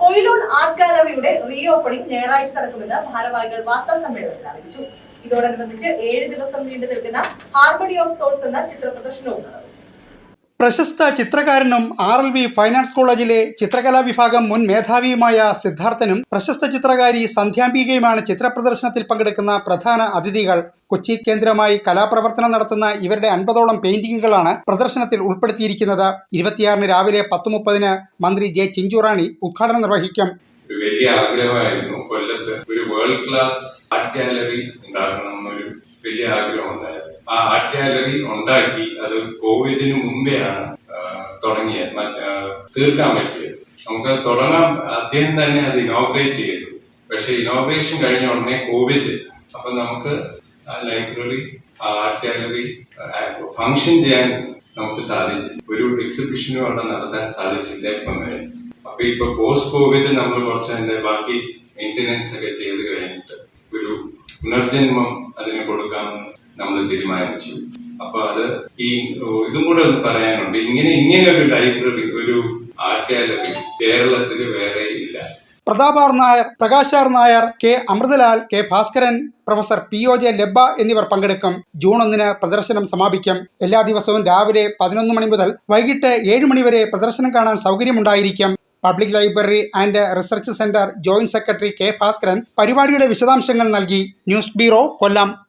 കൊയിലൂൺ art ഗാലറിയുടെ reopening ഞായറാഴ്ച നടക്കുമെന്ന് ഭാരവാഹികൾ വാർത്താ സമ്മേളനത്തിൽ അറിയിച്ചു. ഇതോടനുബന്ധിച്ച് ഏഴ് ദിവസം നീണ്ടു നിൽക്കുന്ന ഹാർമണി ഓഫ് സോൾസ് എന്ന ചിത്ര പ്രദർശനവും നടന്നു. പ്രശസ്ത ചിത്രകാരനും ആർ എൽ വി ഫൈനാൻസ് കോളേജിലെ ചിത്രകലാ വിഭാഗം മുൻ മേധാവിയുമായ സിദ്ധാർത്ഥനും പ്രശസ്ത ചിത്രകാരി സന്ധ്യാംബികയുമാണ് ചിത്രപ്രദർശനത്തിൽ പങ്കെടുക്കുന്ന പ്രധാന അതിഥികൾ. കൊച്ചി കേന്ദ്രമായി കലാപ്രവർത്തനം നടത്തുന്ന ഇവരുടെ അൻപതോളം പെയിന്റിങ്ങുകളാണ് പ്രദർശനത്തിൽ ഉൾപ്പെടുത്തിയിരിക്കുന്നത്. ഇരുപത്തിയാറിന് രാവിലെ പത്ത് മുപ്പതിന് മന്ത്രി ജെ ചിഞ്ചുറാണി ഉദ്ഘാടനം നിർവഹിക്കും. വലിയ ആഗ്രഹമായിരുന്നു. കൊല്ലത്ത് ഒരു വേൾഡ് ക്ലാസ് ആർട്ട് ഗാലറി ഉണ്ടാക്കണം എന്നൊരു വലിയ ആഗ്രഹം ഉണ്ടായിരുന്നു ആ ആർട്ട് ഗാലറി ഉണ്ടാക്കി അത് കോവിഡിന് മുമ്പെയാണ് ആ, തീർക്കാൻ പറ്റിയത്. നമുക്ക് തുടങ്ങാൻ അദ്ദേഹം തന്നെ അത് ഇനോഗ്രേറ്റ് ചെയ്തു. പക്ഷെ ഇനോഗ്രേഷൻ കഴിഞ്ഞ ഉടനെ കോവിഡ്. അപ്പൊ നമുക്ക് ലൈബ്രറി ആർട്ട് ഗാലറി ഫങ്ഷൻ ചെയ്യാൻ നമുക്ക് സാധിച്ചില്ല ഒരു എക്സിബിഷനും അവിടെ നടത്താൻ സാധിച്ചില്ല ഇപ്പം അപ്പൊ ഇപ്പൊ പോസ്റ്റ് കോവിഡ് നമ്മൾ കുറച്ച് അതിന്റെ ബാക്കി മെയിന്റനൻസ് ഒക്കെ ചെയ്ത് കഴിഞ്ഞിട്ട് ഒരു പുനർജന്മം അതിന് കൊടുക്കാമെന്ന് നമ്മൾ തീരുമാനിച്ചു. അപ്പൊ അത് ഈ ഇതും കൂടെ ഒന്ന് പറയാനുണ്ട്. ഇങ്ങനെ ഇങ്ങനെ ഒരു ലൈബ്രറി ഒരു ആർട്ട് കേരളത്തിൽ വേറെ ഇല്ല. പ്രതാപാർ Nair Prakash R Nair K. Amritlal K. Bhaskaran professor P. O. J. Labba എന്നിവർ പങ്കെടുക്കും. ജൂൺ ഒന്നിന് പ്രദർശനം സമാപിക്കും. എല്ലാ ദിവസവും രാവിലെ പതിനൊന്ന് മണി മുതൽ വൈകിട്ട് ഏഴ് മണി വരെ പ്രദർശനം കാണാൻ സൗകര്യമുണ്ടായിരിക്കും. Public library and research centre joint secretary K. Bhaskaran പരിപാടിയുടെ വിശദാംശങ്ങൾ നൽകി. News bureau Kollam.